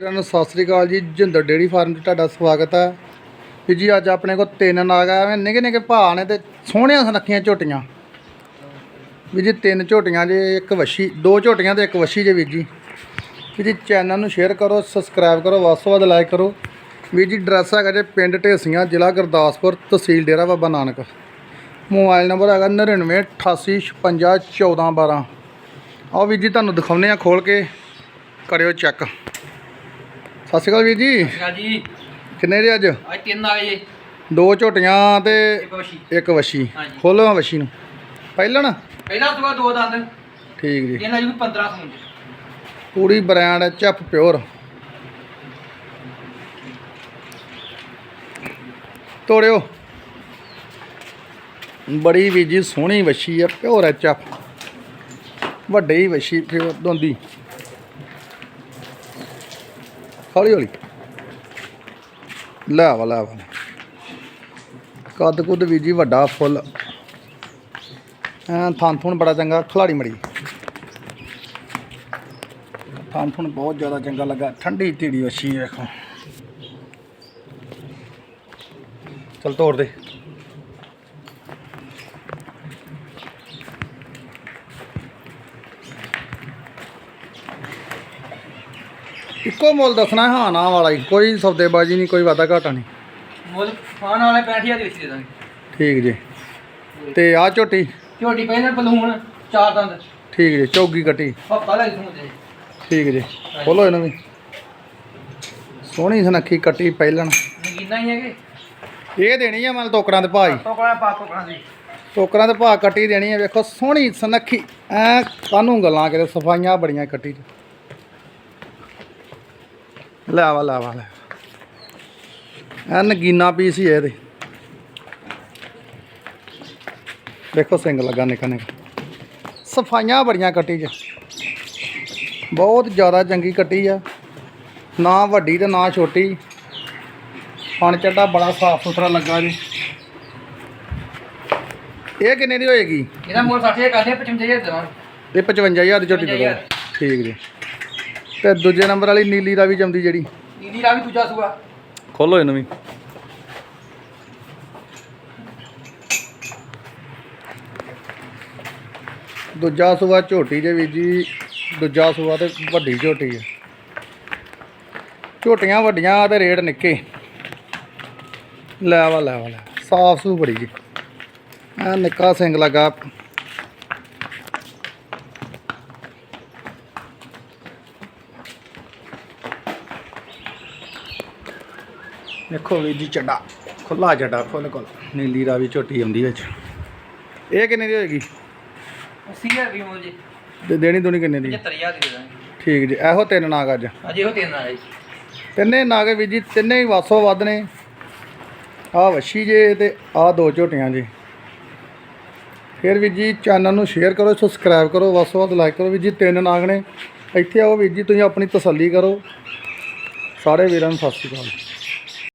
ਸਾਰਿਆਂ ਨੂੰ ਸਤਿ ਸ੍ਰੀ ਅਕਾਲ ਜੀ, ਜਿੰਦਰ ਡੇਰੀ ਫਾਰਮ 'ਚ ਤੁਹਾਡਾ ਸਵਾਗਤ ਹੈ। ਵੀ ਜੀ ਅੱਜ ਆਪਣੇ ਕੋਲ ਤਿੰਨ ਨਾਗ ਆਏ ਨਿੱਕੇ ਨਿੱਕੇ ਭਾਅ ਨੇ ਤੇ ਸੋਹਣੀਆਂ ਸੁਨੱਖੀਆਂ ਝੋਟੀਆਂ। ਵੀ ਜੀ ਤਿੰਨ ਝੋਟੀਆਂ ਜੇ, ਇੱਕ ਵੱਛੀ, ਦੋ ਝੋਟੀਆਂ ਤੇ ਇੱਕ ਵੱਛੀ ਜੇ ਵੀਰ ਜੀ। ਵੀ ਜੀ ਚੈਨਲ ਨੂੰ ਸ਼ੇਅਰ ਕਰੋ, ਸਬਸਕ੍ਰਾਈਬ ਕਰੋ, ਵੱਧ ਤੋਂ ਵੱਧ ਲਾਈਕ ਕਰੋ। ਵੀ ਜੀ ਡਰੈਸ ਹੈਗਾ ਜੇ ਪਿੰਡ ਢੇਸੀਆਂ, ਜ਼ਿਲ੍ਹਾ ਗੁਰਦਾਸਪੁਰ, ਤਹਿਸੀਲ ਡੇਰਾ ਬਾਬਾ ਨਾਨਕ। ਮੋਬਾਈਲ ਨੰਬਰ ਹੈਗਾ 99 88 56 14 12 ਆਓ ਵੀਰ ਜੀ ਤੁਹਾਨੂੰ ਦਿਖਾਉਂਦੇ ਆ ਖੋਲ ਕੇ, ਕਰਿਓ ਚੈੱਕ। ਸਤਿ ਸ਼੍ਰੀ ਅਕਾਲ ਵੀਰ ਜੀ। ਹਾਂ ਜੀ। ਕਿੰਨੇ ਦੇ ਅੱਜ? ਅੱਜ ਤਿੰਨ ਆ ਗਏ ਦੋ ਝੋਟੀਆਂ ਤੇ ਇੱਕ ਵਸ਼ੀ ਇੱਕ ਹਾਂਜੀ। ਖੋਲੋ ਵੱਛੀ ਨੂੰ। ਪਹਿਲਣ ਪਹਿਲਾ ਤੋਂ ਦੋ ਦੰਦ ਠੀਕ ਜੀ। ਇਹਨਾਂ ਜੀ 15 ਸਮੁੰਦੇ ਪੂਰੀ ਬ੍ਰਾਂਡ ਚੱਪ ਪਿਓਰ। ਤੋੜਿਓ। ਬੜੀ ਵੀ ਜੀ ਸੋਹਣੀ ਵੱਛੀ ਆ ਪਿਓਰ ਹੈ ਚੱਪ। ਵੱਡੀ ਵੱਛੀ ਪਿਓਰ ਦੋਂਦੀ। ਹੌਲੀ ਹੌਲੀ। ਲੈ ਵਾ ਲੈ ਵਾ। ਕੱਦ ਕੁੱਦ ਵੀ ਜੀ ਵੱਡਾ ਫੁੱਲ। ਐਂ ਥਣ ਥੁਣ ਬੜਾ ਚੰਗਾ, ਖਿਲਾੜੀ ਮੜੀ। ਥਣ ਥਣ ਬਹੁਤ ਜ਼ਿਆਦਾ ਚੰਗਾ ਲੱਗਾ, ਠੰਡੀ ਢੀੜੀ ਵੱਛੀ ਵੇਖੋ। ਚਲ ਤੋੜ ਦੇ। ਇੱਕੋ ਮੁੱਲ ਦੱਸਣਾ ਹਾਂ ਨਾ ਵਾਲਾ ਹੀ। ਕੋਈ ਸੌਦੇਬਾਜ਼ੀ ਨਹੀਂ ਕੋਈ ਵਾਦਾ ਘਾਟਾ ਨਹੀਂ। ਮੁੱਲ ਖਾਣ ਵਾਲੇ 65000 ਦੇ ਵਿੱਚ ਦੇ ਦਾਂਗੇ। ਠੀਕ ਜੀ। ਤੇ ਆ ਝੋਟੀ? ਝੋਟੀ ਪਹਿਲਾਂ ਬਲੂਨ ਚਾਰ ਦੰਦ। ਠੀਕ ਜੀ ਚੌਗੀ ਕੱਟੀ। ਹੱਪਾ ਲੈ ਸਮੁੰਦੇ ਠੀਕ ਜੀ। ਖੋਲੋ ਇਹਨੂੰ ਵੀ। ਸੋਹਣੀ ਸੁਨੱਖੀ ਕੱਟੀ ਪਹਿਲਣ। ਨਗੀਨਾ ਹੀ ਹੈਗੇ। ਇਹ ਦੇਣੀ ਆ ਮਨ ਟੋਕਰਾਂ ਦੇ ਭਾਈ ਟੋਕਰਾ ਪਾ ਟੋਕਰਾ ਦੀ ਟੋਕਰਾਂ ਦੇ ਭਾਅ ਕੱਟੀ ਦੇਣੀ ਆ ਵੇਖੋ ਸੋਹਣੀ ਸੁਨੱਖੀ। ਐ ਕਾਨੂੰ ਗੱਲਾਂ ਕਿਤੇ ਸਫਾਈਆਂ ਬੜੀਆਂ ਕੱਟੀ ਚ ਲੈ ਵਾ ਲੈ ਐ ਨਗੀਨਾ ਪੀਸ ਹੀ ਆ ਇਹਦੇ। ਵੇਖੋ ਸਿੰਘ ਲੱਗਾ ਨਿਕਾ ਨਿਕਾ। ਸਫਾਈਆਂ ਬੜੀਆਂ ਕੱਟੀ ਚ। ਬਹੁਤ ਜ਼ਿਆਦਾ ਚੰਗੀ ਕੱਟੀ ਆ। ਨਾ ਵੱਡੀ ਤੇ ਨਾ ਛੋਟੀ। ਪਣ ਚੱਡਾ ਬੜਾ ਸਾਫ਼ ਸੁਥਰਾ ਲੱਗਾ ਜੀ। ਇਹ ਕਿੰਨੇ ਦੀ ਹੋਏਗੀ? ਇਹਦਾ ਮੁੱਲ 60000 ਕਰਦੇ 55000 ਦੇ ਦਾਂਗੇ ਇਹ 55000 ਦੀ ਝੋਟੀ ਦੇ ਦੋ 55,000 ਠੀਕ ਜੀ। ਤੇ ਦੂਜੇ ਨੰਬਰ ਵਾਲੀ ਨੀਲੀ ਦਾ ਵੀ ਜੰਮਦੀ ਜਿਹੜੀ। ਨੀਲੀ ਰਾ ਵੀ ਦੂਜਾ ਸੂਆ। ਖੋਲੋ ਇਹਨੂੰ ਵੀ ਦੂਜਾ ਸੂਆ ਝੋਟੀ ਦੇ ਵੀ ਜੀ ਦੂਜਾ ਸੂਆ ਤੇ ਵੱਡੀ ਝੋਟੀ ਹੈ ਝੋਟੀਆਂ ਵੱਡੀਆਂ ਤੇ ਰੇਟ ਨਿੱਕੇ। ਲੈ ਵਾ ਲੈ ਵਾ ਲੈ ਸਾਫ਼ ਸੂ ਬੜੀ ਜੀ। ਆ ਨਿੱਕਾ ਸਿੰਘ ਲਗਾ। ਦੇਖੋ ਵੀਰ ਜੀ ਚੱਡਾ ਖੁੱਲਾ ਚੱਡਾ ਫੁੱਲ ਕੋਲ ਨੀਲੀ ਰਾਵੀ ਝੋਟੀ ਆਉਂਦੀ ਵਿੱਚ। ਇਹ ਕਿੰਨੇ ਦੀ ਹੋਏਗੀ? 80000 ਦੀ ਮੁੱਲ ਜੀ। ਤੇ ਦੇਣੀ ਦੁਣੀ ਕਿੰਨੇ ਦੀ? 75000 ਦੀ ਦੇ ਦਾਂਗੇ। ਠੀਕ ਜੀ ਇਹੋ ਤਿੰਨ ਨਾਗ ਅੱਜ। ਅਜੇ ਉਹ ਤਿੰਨ ਆ ਜੀ। ਤਿੰਨੇ ਨਾਗ ਵੀਰ ਜੀ ਤਿੰਨੇ ਹੀ ਵਾਸੋ ਵੱਧ ਨੇ। ਆਹ ਵੱਛੀ ਜੇ ਤੇ ਆਹ ਦੋ ਝੋਟੀਆਂ ਜੀ। ਫਿਰ ਵੀਰ ਜੀ ਚੈਨਲ ਨੂੰ ਸ਼ੇਅਰ ਕਰੋ ਸਬਸਕ੍ਰਾਈਬ ਕਰੋ ਵੱਧ ਵੱਧ ਲਾਈਕ ਕਰੋ। ਵੀਰ ਜੀ ਤਿੰਨ ਨਾਗ ਨੇ। ਇੱਥੇ ਆਓ ਵੀਰ ਜੀ ਤੁਸੀਂ ਆਪਣੀ ਤਸੱਲੀ ਕਰੋ। ਸਾਰੇ ਵੀਰਾਂ ਨੂੰ ਸਤਿ ਸ਼੍ਰੀ ਅਕਾਲ।